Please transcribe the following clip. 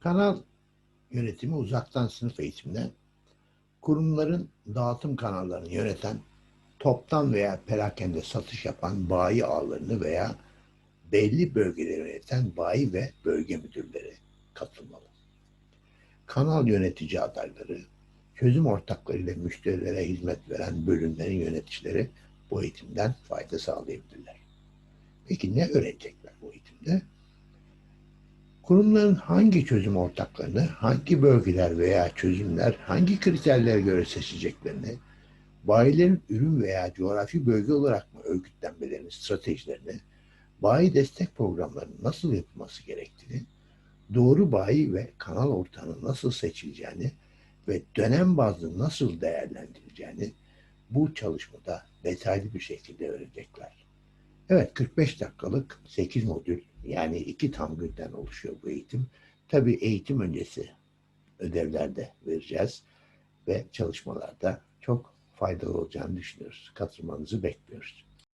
Kanal yönetimi uzaktan sınıf eğitimde kurumların dağıtım kanallarını yöneten, toptan veya perakende satış yapan bayi ağlarını veya belli bölgeleri yöneten bayi ve bölge müdürleri katılmalı. Kanal yönetici adayları, çözüm ortaklarıyla müşterilere hizmet veren bölümlerin yöneticileri bu eğitimden fayda sağlayabilirler. Peki ne öğrenecekler bu? Kurumların hangi çözüm ortaklarını, hangi bölgeler veya çözümler, hangi kriterlere göre seçeceklerini, bayilerin ürün veya coğrafi bölge olarak mı örgütlenmelerinin stratejilerini, bayi destek programlarının nasıl yapılması gerektiğini, doğru bayi ve kanal ortağının nasıl seçileceğini ve dönem bazlı nasıl değerlendirileceğini bu çalışmada detaylı bir şekilde öğrenecekler. Evet 45 dakikalık 8 modül yani iki tam günden oluşuyor bu eğitim. Tabii eğitim öncesi ödevlerde vereceğiz ve çalışmalarda çok faydalı olacağını düşünüyoruz. Katılmanızı bekliyoruz.